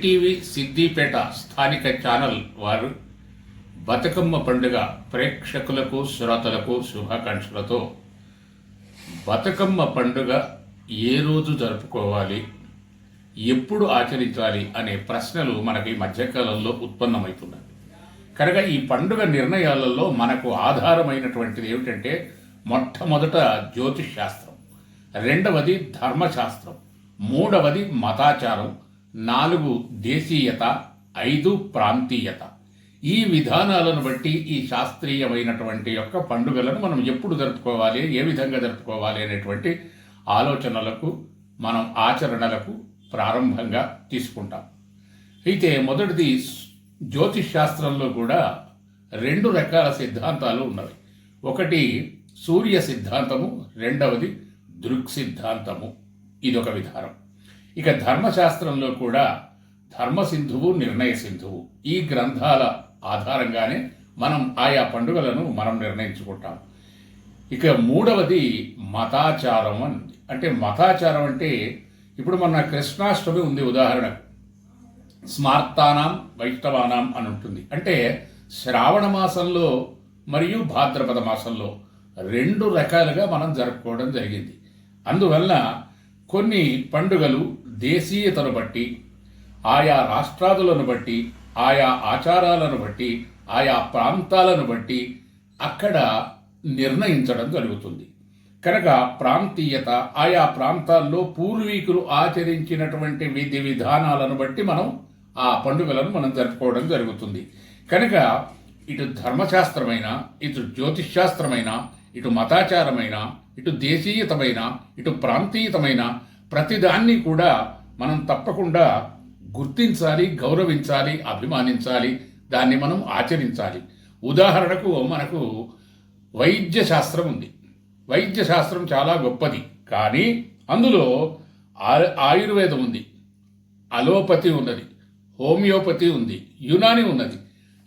NTV Siddipet స్థానిక channel వారు బతుకమ్మ పండుగ ప్రేక్షకులకు శ్రోతలకు శుభాకాంక్షలతో బతుకమ్మ పండుగ ఏ రోజు జరుపుకోవాలి ఎప్పుడు ఆచరించాలి అనే ప్రశ్నలు మనకి మధ్యకాలంలో ఉత్పన్నమవుతున్నాయి. కనుక ఈ పండుగ నిర్ణయాలలో మనకు ఆధారమైనటువంటిది ఏమిటంటే మొట్టమొదట జ్యోతిష్ శాస్త్రం రెండవది ధర్మశాస్త్రం మూడవది మతాచారం నాలుగు దేశీయత ఐదు ప్రాంతీయత. ఈ విధానాలను బట్టి ఈ శాస్త్రీయమైనటువంటి యొక్క పండుగలను మనం ఎప్పుడు జరుపుకోవాలి ఏ విధంగా జరుపుకోవాలి అనేటువంటి ఆలోచనలకు మనం ఆచరణలకు ప్రారంభంగా తీసుకుంటాం. అయితే మొదటిది జ్యోతిష్ శాస్త్రంలో కూడా రెండు రకాల సిద్ధాంతాలు ఉన్నవి. ఒకటి సూర్య సిద్ధాంతము రెండవది దృక్ సిద్ధాంతము. ఇదొక విధానం. ఇక ధర్మశాస్త్రంలో కూడా ధర్మసింధువు నిర్ణయ సింధువు ఈ గ్రంథాల ఆధారంగానే మనం ఆయా పండుగలను మనం నిర్ణయించుకుంటాం. ఇక మూడవది మతాచారం అని అంటే మతాచారం అంటే ఇప్పుడు మన కృష్ణాష్టమి ఉంది ఉదాహరణకు. స్మార్తానాం వైష్ణవానాం అని ఉంటుంది. అంటే శ్రావణ మాసంలో మరియు భాద్రపద మాసంలో రెండు రకాలుగా మనం జరుపుకోవడం జరిగింది. అందువల్ల కొన్ని పండుగలు దేశీయతను బట్టి ఆయా రాష్ట్రాదులను బట్టి ఆయా ఆచారాలను బట్టి ఆయా ప్రాంతాలను బట్టి అక్కడ నిర్ణయించడం జరుగుతుంది. కనుక ప్రాంతీయత ఆయా ప్రాంతాల్లో పూర్వీకులు ఆచరించినటువంటి విధి విధానాలను బట్టి మనం ఆ పండుగలను మనం జరుపుకోవడం జరుగుతుంది. కనుక ఇటు ధర్మశాస్త్రమైన ఇటు జ్యోతిష్శాస్త్రమైన ఇటు మతాచారమైన ఇటు దేశీయతమైన ఇటు ప్రాంతీయతమైన ప్రతిదాన్ని కూడా మనం తప్పకుండా గుర్తించాలి గౌరవించాలి అభిమానించాలి దాన్ని మనం ఆచరించాలి. ఉదాహరణకు మనకు వైద్య శాస్త్రం ఉంది. వైద్య శాస్త్రం చాలా గొప్పది. కానీ అందులో ఆ- ఆయుర్వేదం ఉంది. అలోపతి ఉన్నది. హోమియోపతి ఉంది. యునాని ఉన్నది.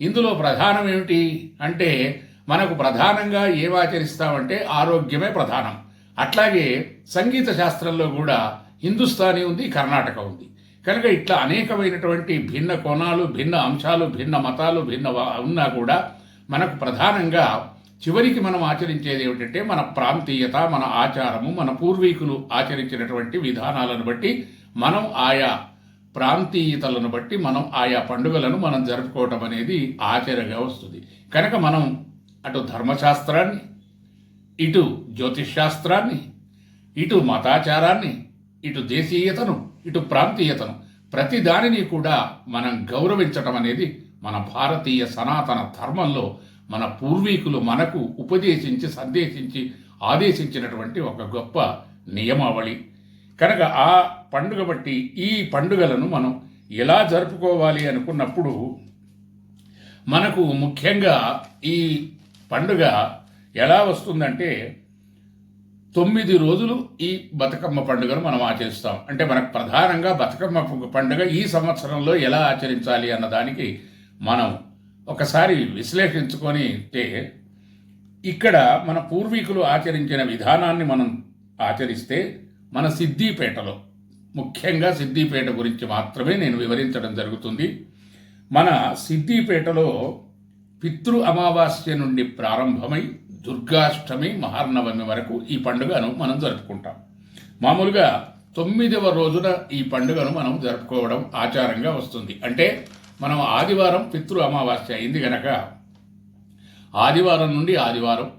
ఇందులో ప్రధానం ఏమిటి అంటే మనకు ప్రధానంగా ఏం ఆచరిస్తామంటే ఆరోగ్యమే ప్రధానం. అట్లాగే సంగీత శాస్త్రంలో కూడా హిందుస్థానీ ఉంది కర్ణాటక ఉంది. కనుక ఇట్లా అనేకమైనటువంటి భిన్న కోణాలు భిన్న అంశాలు భిన్న మతాలు భిన్న ఉన్నా కూడా మనకు ప్రధానంగా చివరికి మనం ఆచరించేది ఏమిటంటే మన ప్రాంతీయత మన ఆచారము మన పూర్వీకులు ఆచరించినటువంటి విధానాలను బట్టి మనం ఆయా ప్రాంతీయతలను బట్టి మనం ఆయా పండుగలను మనం జరుపుకోవటం అనేది ఆచరగా వస్తుంది కనుక మనం అటు ధర్మశాస్త్రాన్ని ఇటు జ్యోతిష్ శాస్త్రాన్ని ఇటు మతాచారాన్ని ఇటు దేశీయతను ఇటు ప్రాంతీయతను ప్రతి దానిని కూడా మనం గౌరవించటం అనేది మన భారతీయ సనాతన ధర్మంలో మన పూర్వీకులు మనకు ఉపదేశించి సందేశించి ఆదేశించినటువంటి ఒక గొప్ప నియమావళి. కనుక ఆ పండుగ బట్టి ఈ పండుగలను మనం ఎలా జరుపుకోవాలి అనుకున్నప్పుడు మనకు ముఖ్యంగా ఈ పండుగ ఎలా వస్తుందంటే తొమ్మిది రోజులు ఈ బతుకమ్మ పండుగను మనం ఆచరిస్తాం. అంటే మనకు ప్రధానంగా బతుకమ్మ పండుగ ఈ సంవత్సరంలో ఎలా ఆచరించాలి అన్న దానికి మనం ఒకసారి విశ్లేషించుకొని అంటే ఇక్కడ మన పూర్వీకులు ఆచరించిన విధానాన్ని మనం ఆచరిస్తే మన సిద్దిపేటలో ముఖ్యంగా సిద్దిపేట గురించి మాత్రమే నేను వివరించడం జరుగుతుంది. మన సిద్దిపేటలో పితృ అమావాస్య నుండి ప్రారంభమై దుర్గాష్టమి మహార్నవమి వరకు ఈ పండుగను మనం జరుపుకుంటాం. మామూలుగా తొమ్మిదవ రోజున ఈ పండుగను మనం జరుపుకోవడం ఆచారంగా వస్తుంది. అంటే మనం ఆదివారం పితృ అమావాస్య అయింది గనక ఆదివారం నుండి ఆదివారం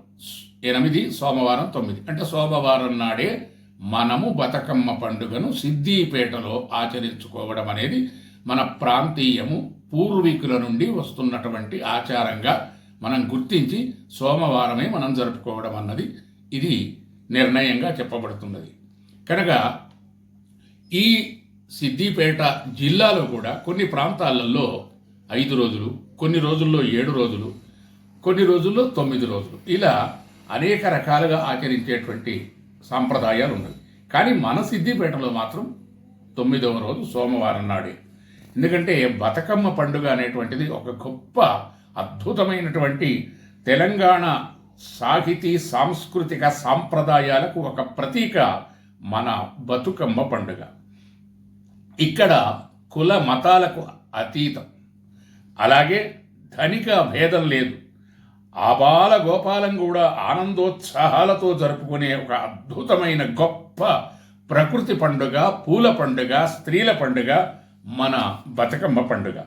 ఎనిమిది సోమవారం తొమ్మిది. అంటే సోమవారం నాడే మనము బతుకమ్మ పండుగను సిద్దిపేటలో ఆచరించుకోవడం అనేది మన ప్రాంతీయము పూర్వీకుల నుండి వస్తున్నటువంటి ఆచారంగా మనం గుర్తించి సోమవారమే మనం జరుపుకోవడం అన్నది ఇది నిర్ణయంగా చెప్పబడుతున్నది. కనుక ఈ సిద్దిపేట జిల్లాలో కూడా కొన్ని ప్రాంతాలలో ఐదు రోజులు కొన్ని రోజుల్లో ఏడు రోజులు కొన్ని రోజుల్లో తొమ్మిది రోజులు ఇలా అనేక రకాలుగా ఆచరించేటువంటి సాంప్రదాయాలు ఉన్నాయి కానీ మన సిద్దిపేటలో మాత్రం తొమ్మిదవ రోజు సోమవారం నాడే. ఎందుకంటే బతుకమ్మ పండుగ అనేటువంటిది ఒక గొప్ప అద్భుతమైనటువంటి తెలంగాణ సాహితీ సాంస్కృతిక సాంప్రదాయాలకు ఒక ప్రతీక మన బతుకమ్మ పండుగ. ఇక్కడ కుల మతాలకు అతీతం. అలాగే ధనిక భేదం లేదు. ఆబాల గోపాలం కూడా ఆనందోత్సాహాలతో జరుపుకునే ఒక అద్భుతమైన గొప్ప ప్రకృతి పండుగ పూల పండుగ స్త్రీల పండుగ మన బతుకమ్మ పండుగ.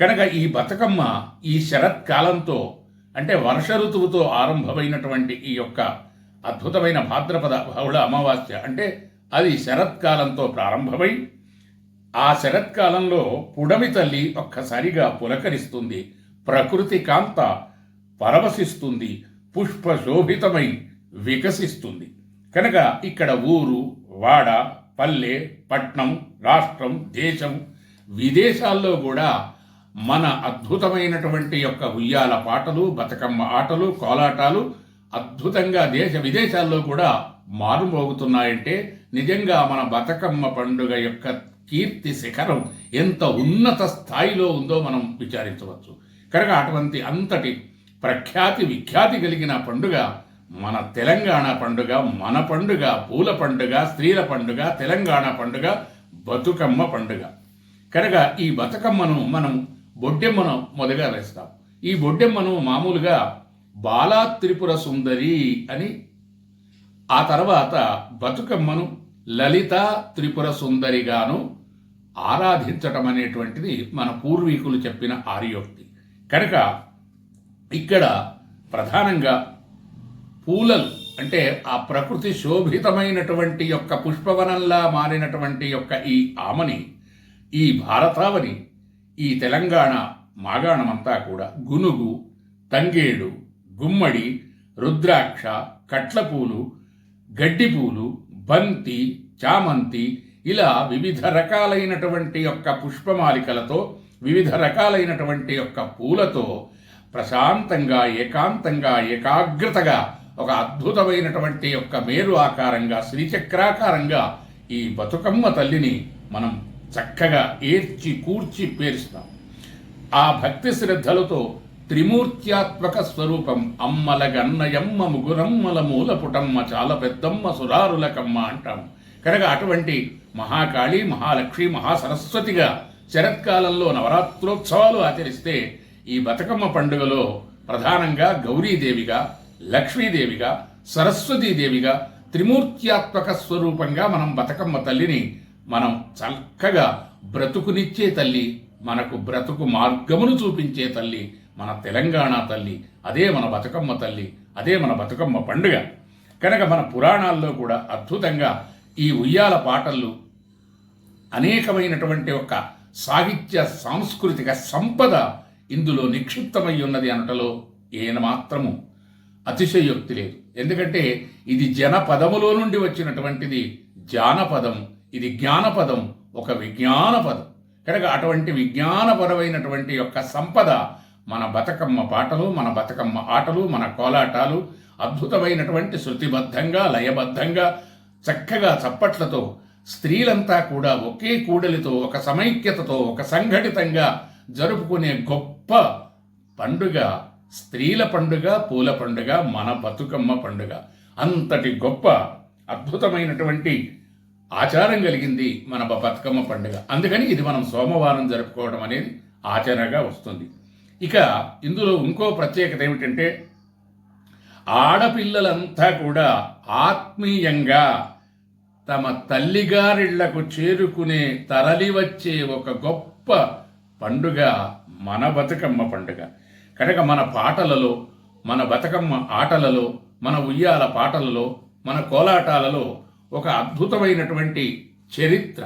కనుక ఈ బతుకమ్మ ఈ శరత్కాలంతో అంటే వర్ష ఋతువుతో ఆరంభమైనటువంటి ఈ యొక్క అద్భుతమైన భాద్రపద బహుళ అమావాస్య అంటే అది శరత్కాలంతో ప్రారంభమై ఆ శరత్కాలంలో పుడమి తల్లి ఒక్కసారిగా పులకరిస్తుంది ప్రకృతి కాంత పరవశిస్తుంది పుష్ప శోభితమై వికసిస్తుంది. కనుక ఇక్కడ ఊరు వాడ పల్లె పట్నం రాష్ట్రం దేశం విదేశాల్లో కూడా మన అద్భుతమైనటువంటి యొక్క ఉయ్యాల పాటలు బతుకమ్మ ఆటలు కోలాటాలు అద్భుతంగా దేశ విదేశాల్లో కూడా మారుమోగుతున్నాయంటే నిజంగా మన బతుకమ్మ పండుగ యొక్క కీర్తి శిఖరం ఎంత ఉన్నత స్థాయిలో ఉందో మనం విచారించవచ్చు. కనుక అటువంటి అంతటి ప్రఖ్యాతి విఖ్యాతి కలిగిన పండుగ మన తెలంగాణ పండుగ మన పండుగ పూల పండుగ స్త్రీల పండుగ తెలంగాణ పండుగ బతుకమ్మ పండుగ. కనుక ఈ బతుకమ్మను మనం బొడ్డెమ్మను మొదగా వేస్తాం. ఈ బొడ్డెమ్మను మామూలుగా బాలా త్రిపుర సుందరి అని ఆ తర్వాత బతుకమ్మను లలిత త్రిపుర సుందరిగాను ఆరాధించటం అనేటువంటిది మన పూర్వీకులు చెప్పిన ఆర్యోక్తి. కనుక ఇక్కడ ప్రధానంగా పూలలు అంటే ఆ ప్రకృతి శోభితమైనటువంటి యొక్క పుష్పవనంలా మారినటువంటి యొక్క ఈ ఆమని ఈ భారతావని ఈ తెలంగాణ మాగాణమంతా కూడా గునుగు తంగేడు గుమ్మడి రుద్రాక్ష కట్లపూలు గడ్డిపూలు బంతి చామంతి ఇలా వివిధ రకాలైనటువంటి యొక్క పుష్పమాలికలతో వివిధ రకాలైనటువంటి యొక్క పూలతో ప్రశాంతంగా ఏకాంతంగా ఏకాగ్రతగా ఒక అద్భుతమైనటువంటి యొక్క మేరు ఆకారంగా శ్రీచక్రాకారంగా ఈ బతుకమ్మ తల్లిని మనం చక్కగా ఏర్చి కూర్చి పేరుస్తాం. ఆ భక్తి శ్రద్ధలతో త్రిమూర్త్యాత్మక స్వరూపం అమ్మల గన్నయమ్మ ముగురమ్మల మూల పుటమ్మ చాలా పెద్దమ్మ సురారులకమ్మ అంటాం. కనుక అటువంటి మహాకాళి మహాలక్ష్మి మహాసరస్వతిగా శరత్కాలంలో నవరాత్రోత్సవాలు ఆచరిస్తే ఈ బతుకమ్మ పండుగలో ప్రధానంగా గౌరీదేవిగా లక్ష్మీదేవిగా సరస్వతీదేవిగా త్రిమూర్త్యాత్మక స్వరూపంగా మనం బతుకమ్మ తల్లిని మనం చక్కగా బ్రతుకునిచ్చే తల్లి మనకు బ్రతుకు మార్గమును చూపించే తల్లి మన తెలంగాణ తల్లి అదే మన బతుకమ్మ తల్లి అదే మన బతుకమ్మ పండుగ. కనుక మన పురాణాల్లో కూడా అద్భుతంగా ఈ ఉయ్యాల పాటలు అనేకమైనటువంటి ఒక సాహిత్య సాంస్కృతిక సంపద ఇందులో నిక్షిప్తమై ఉన్నది అనటలో ఏన మాత్రము అతిశయోక్తి లేదు. ఎందుకంటే ఇది జనపదములో నుండి వచ్చినటువంటిది జానపదం. ఇది జ్ఞానపదం ఒక విజ్ఞాన పదం కనుక అటువంటి విజ్ఞానపరమైనటువంటి యొక్క సంపద మన బతుకమ్మ పాటలు మన బతుకమ్మ ఆటలు మన కోలాటాలు అద్భుతమైనటువంటి శృతిబద్ధంగా లయబద్ధంగా చక్కగా చప్పట్లతో స్త్రీలంతా కూడా ఒకే కూడలితో ఒక సమైక్యతతో ఒక సంఘటితంగా జరుపుకునే గొప్ప పండుగ స్త్రీల పండుగ పూల పండుగ మన బతుకమ్మ పండుగ. అంతటి గొప్ప అద్భుతమైనటువంటి ఆచారం కలిగింది మన బతుకమ్మ పండుగ. అందుకని ఇది మనం సోమవారం జరుపుకోవడం అనేది ఆచరణగా వస్తుంది. ఇక ఇందులో ఇంకో ప్రత్యేకత ఏమిటంటే ఆడపిల్లలంతా కూడా ఆత్మీయంగా తమ తల్లిగారిళ్ళకు చేరుకునే తరలి వచ్చే ఒక గొప్ప పండుగ మన బతుకమ్మ పండుగ. కనుక మన పాటలలో మన బతుకమ్మ ఆటలలో మన ఉయ్యాల పాటలలో మన కోలాటాలలో ఒక అద్భుతమైనటువంటి చరిత్ర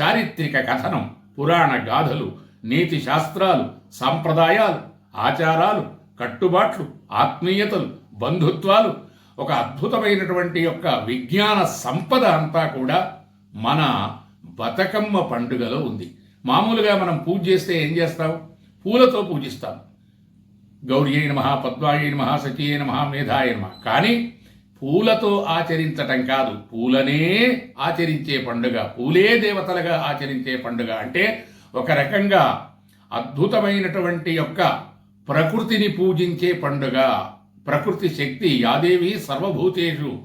చారిత్రక కథనం పురాణ గాథలు నీతి శాస్త్రాలు సాంప్రదాయాలు ఆచారాలు కట్టుబాట్లు ఆత్మీయతలు బంధుత్వాలు ఒక అద్భుతమైనటువంటి యొక్క విజ్ఞాన సంపద అంతా కూడా మన బతుకమ్మ పండుగలో ఉంది. మామూలుగా మనం పూజ చేస్తే ఏం చేస్తాం పూలతో పూజిస్తాం. గౌరీ నమ పద్మాయ నమ సతీయ నమ మేధాయ నమ. కానీ పూలతో ఆచరించటం కాదు. పూలనే ఆచరించే పండుగ. పూలే దేవతలుగా ఆచరించే పండుగ అంటే ఒక రకంగా అద్భుతమైనటువంటి యొక్క ప్రకృతిని పూజించే పండుగ. ప్రకృతి శక్తి యాదేవి సర్వభూతేషు.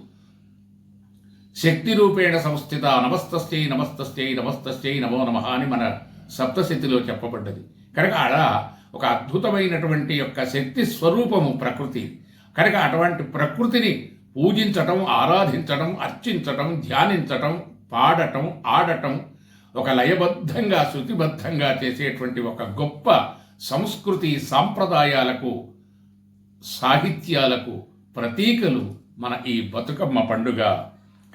శక్తి రూపేణ సంస్థిత నమస్తస్థే నమస్తశ్చై నమస్తశ్చై నమో నమ అని మన సప్తశతిలో చెప్పబడ్డది. కనుక ఆడ ఒక అద్భుతమైనటువంటి యొక్క శక్తి స్వరూపము ప్రకృతి. కనుక అటువంటి ప్రకృతిని పూజించటం ఆరాధించటం అర్చించటం ధ్యానించటం పాడటం ఆడటం ఒక లయబద్ధంగా శృతిబద్ధంగా చేసేటువంటి ఒక గొప్ప సంస్కృతి సాంప్రదాయాలకు సాహిత్యాలకు ప్రతీకలు మన ఈ బతుకమ్మ పండుగ.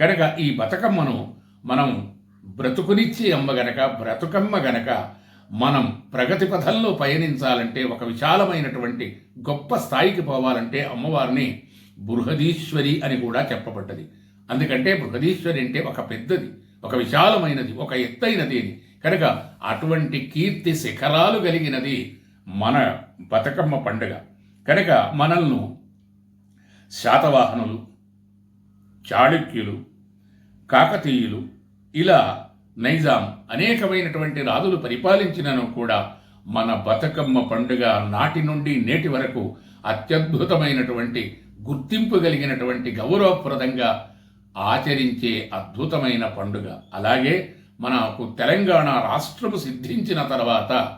కనుక ఈ బతుకమ్మను మనం బ్రతుకునిచ్చి అమ్మ గనక బ్రతుకమ్మ గనక మనం ప్రగతి పథంలో పయనించాలంటే ఒక విశాలమైనటువంటి గొప్ప స్థాయికి పోవాలంటే అమ్మవారిని బృహదీశ్వరి అని కూడా చెప్పబడ్డది. అందుకంటే బృహదీశ్వరి అంటే ఒక పెద్దది ఒక విశాలమైనది ఒక ఎత్తైనది అని. కనుక అటువంటి కీర్తి శిఖరాలు కలిగినది మన బతుకమ్మ పండుగ. కనుక మనల్ని శాతవాహనులు చాళుక్యులు కాకతీయులు ఇలా నైజాం అనేకమైనటువంటి రాజులు పరిపాలించినను కూడా మన బతుకమ్మ పండుగ నాటి నుండి నేటి వరకు అత్యద్భుతమైనటువంటి గుర్తింపు కలిగినటువంటి గౌరవప్రదంగా ఆచరించే అద్భుతమైన పండుగ. అలాగే మనకు తెలంగాణ రాష్ట్రము సిద్ధించిన తర్వాత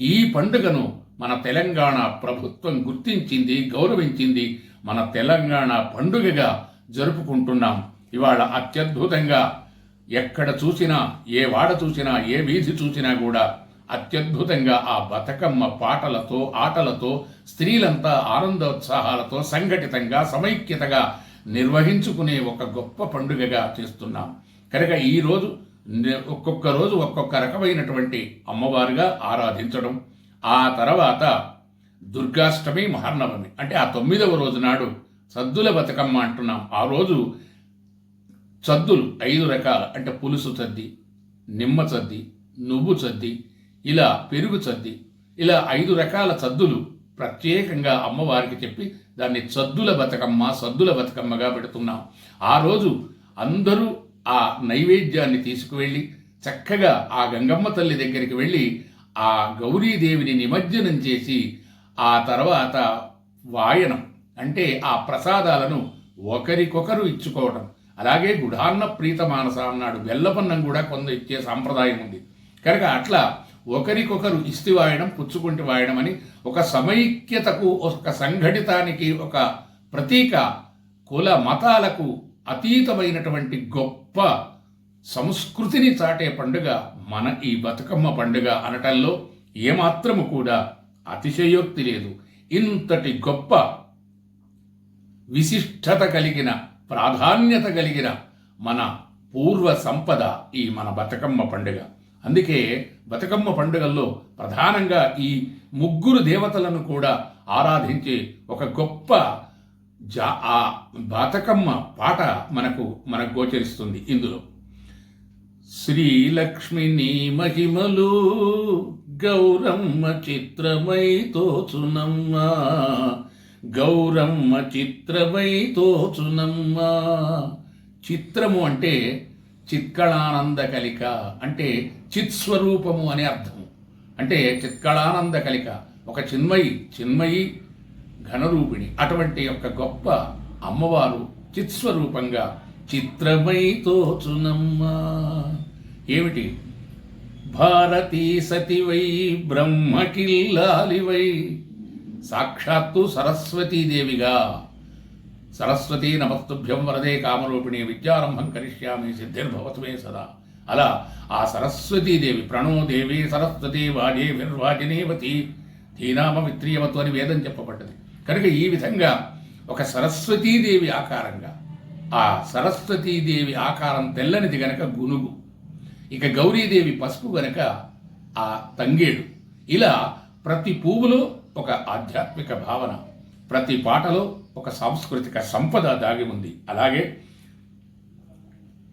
ఈ పండుగను మన తెలంగాణ ప్రభుత్వం గుర్తించింది గౌరవించింది మన తెలంగాణ పండుగగా జరుపుకుంటున్నాం. ఇవాళ అత్యద్భుతంగా ఎక్కడ చూసినా ఏ వాడ చూసినా ఏ వీధి చూసినా కూడా అత్యద్భుతంగా ఆ బతుకమ్మ పాటలతో ఆటలతో స్త్రీలంతా ఆనందోత్సాహాలతో సంఘటితంగా సమైక్యతగా నిర్వహించుకునే ఒక గొప్ప పండుగగా చేస్తున్నాం. కనుక ఈరోజు ఒక్కొక్క రోజు ఒక్కొక్క రకమైనటువంటి అమ్మవారుగా ఆరాధించడం ఆ తర్వాత దుర్గాష్టమి మహర్నవమి అంటే ఆ తొమ్మిదవ రోజు నాడు సద్దుల బతుకమ్మ అంటున్నాం. ఆ రోజు చద్దులు ఐదు రకాల. అంటే పులుసు చద్ది నిమ్మ చద్ది నువ్వు చద్ది ఇలా పెరుగు చద్ది. ఇలా ఐదు రకాల చద్దులు ప్రత్యేకంగా అమ్మవారికి చెప్పి దాన్ని చద్దుల బతుకమ్మ సద్దుల బతుకమ్మగా పెడుతున్నాం. ఆ రోజు అందరూ ఆ నైవేద్యాన్ని తీసుకువెళ్ళి చక్కగా ఆ గంగమ్మ తల్లి దగ్గరికి వెళ్ళి ఆ గౌరీదేవిని నిమజ్జనం చేసి ఆ తర్వాత వాయనం అంటే ఆ ప్రసాదాలను ఒకరికొకరు ఇచ్చుకోవడం అలాగే గుడాన్న ప్రీత మానస అన్నాడు. వెల్లపన్నం కూడా కొంత ఇచ్చే సాంప్రదాయం ఉంది. కనుక అట్లా ఒకరికొకరు ఇస్తి వాయడం పుచ్చుకుంటి వాయడం అని ఒక సమైక్యతకు ఒక సంఘటితానికి ఒక ప్రతీక కుల మతాలకు అతీతమైనటువంటి గొప్ప సంస్కృతిని చాటే పండుగ మన ఈ బతుకమ్మ పండుగ అనటంలో ఏమాత్రము కూడా అతిశయోక్తి లేదు. ఇంతటి గొప్ప విశిష్టత కలిగిన ప్రాధాన్యత కలిగిన మన పూర్వ సంపద ఈ మన బతుకమ్మ పండుగ. అందుకే బతుకమ్మ పండుగల్లో ప్రధానంగా ఈ ముగ్గురు దేవతలను కూడా ఆరాధించే ఒక గొప్ప జా ఆ బతుకమ్మ పాట మనకు మనకు గోచరిస్తుంది ఇందులో. శ్రీలక్ష్మిని మహిమలు గౌరమ్మ చిత్రమై తోచునమ్మా. గౌరమ్మ చిత్రవైతోచునమ్మా చిత్రము అంటే చిత్కళానంద కలిక అంటే చిత్స్వరూపము అనే అర్థము. అంటే చిత్కళానంద కలిక ఒక చిన్మయి చిన్మయి ఘనరూపిణి. అటువంటి యొక్క గొప్ప అమ్మవారు చిత్స్వరూపంగా చిత్రమై తోచునమ్మ. ఏమిటి? భారతీ సతివై బ్రహ్మకిల్లాలివై. సాక్షాత్తు సరస్వతీదేవిగా. సరస్వతీ నమస్తుభ్యం వరదే కామరూపిణి విద్యారంభం కరిష్యామి సిద్ధిర్భవతుమే సదా. అలా ఆ సరస్వతీదేవి ప్రణోదేవి సరస్వతి వాజే విర్వాజినేవతి ధీనామ విత్రియవతు అని వేదం చెప్పబడ్డది. కనుక ఈ విధంగా ఒక సరస్వతీదేవి ఆకారంగా ఆ సరస్వతీదేవి ఆకారం తెల్లనిది గనక గునుగు. ఇక గౌరీదేవి పసుపు గనక ఆ తంగేడు. ఇలా ప్రతి పువ్వులో ఒక ఆధ్యాత్మిక భావన ప్రతి పాటలో ఒక సాంస్కృతిక సంపద దాగి ఉంది. అలాగే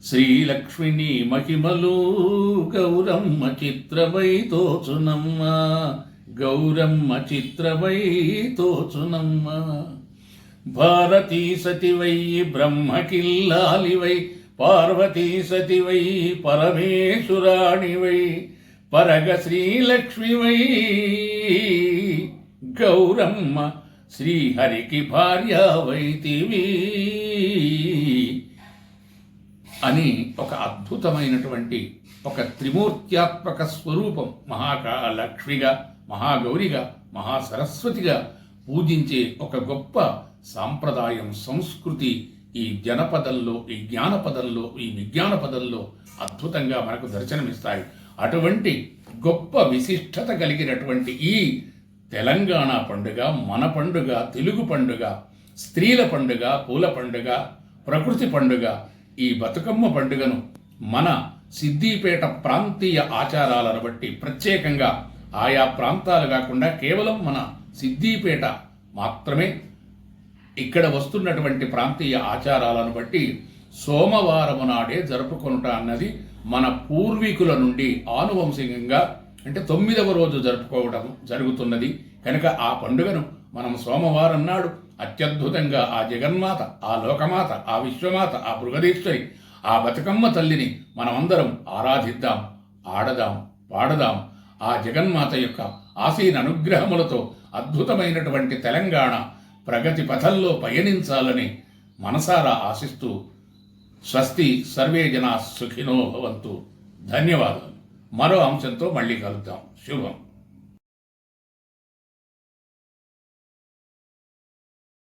శ్రీలక్ష్మిని మహిమలు గౌరమ్మ చిత్రమై తోచునమ్మ గౌరమ్మ చిత్రమై తోచునమ్మ. భారతీ సతివై బ్రహ్మకిల్లాలివై పార్వతీ సతివై పరమేశ్వరాణివై పరగ శ్రీలక్ష్మివై గౌరమ్మ శ్రీహరికి భార్య వైతివి అని ఒక అద్భుతమైనటువంటి ఒక త్రిమూర్త్యాత్మక స్వరూపం మహాకా లక్ష్మిగా మహాగౌరిగా మహాసరస్వతిగా పూజించే ఒక గొప్ప సాంప్రదాయం సంస్కృతి ఈ జనపదంలో ఈ జ్ఞానపదంలో ఈ విజ్ఞానపదంలో అద్భుతంగా మనకు దర్శనమిస్తాయి. అటువంటి గొప్ప విశిష్టత కలిగినటువంటి ఈ తెలంగాణ పండుగ మన పండుగ తెలుగు పండుగ స్త్రీల పండుగ పూల పండుగ ప్రకృతి పండుగ ఈ బతుకమ్మ పండుగను మన సిద్దిపేట ప్రాంతీయ ఆచారాలను బట్టి ప్రత్యేకంగా ఆయా ప్రాంతాలు కాకుండా కేవలం మన సిద్దిపేట మాత్రమే ఇక్కడ వస్తున్నటువంటి ప్రాంతీయ ఆచారాలను బట్టి సోమవారము నాడే జరుపుకొనుట అన్నది మన పూర్వీకుల నుండి ఆనువంశికంగా అంటే తొమ్మిదవ రోజు జరుపుకోవడం జరుగుతున్నది. కనుక ఆ పండుగను మనం సోమవారం నాడు అత్యద్భుతంగా ఆ జగన్మాత ఆ లోకమాత ఆ విశ్వమాత ఆ బృగదీశ్వరి ఆ బతుకమ్మ తల్లిని మనమందరం ఆరాధిద్దాం ఆడదాం పాడదాం. ఆ జగన్మాత యొక్క ఆసీన అనుగ్రహములతో అద్భుతమైనటువంటి తెలంగాణ ప్రగతి పథంలో పయనించాలని మనసారా ఆశిస్తూ స్వస్తి సర్వే జనా సుఖినో భవంతు. ధన్యవాదాలు. మరో అంశంతో మళ్ళీ కలుద్దాం. శుభం.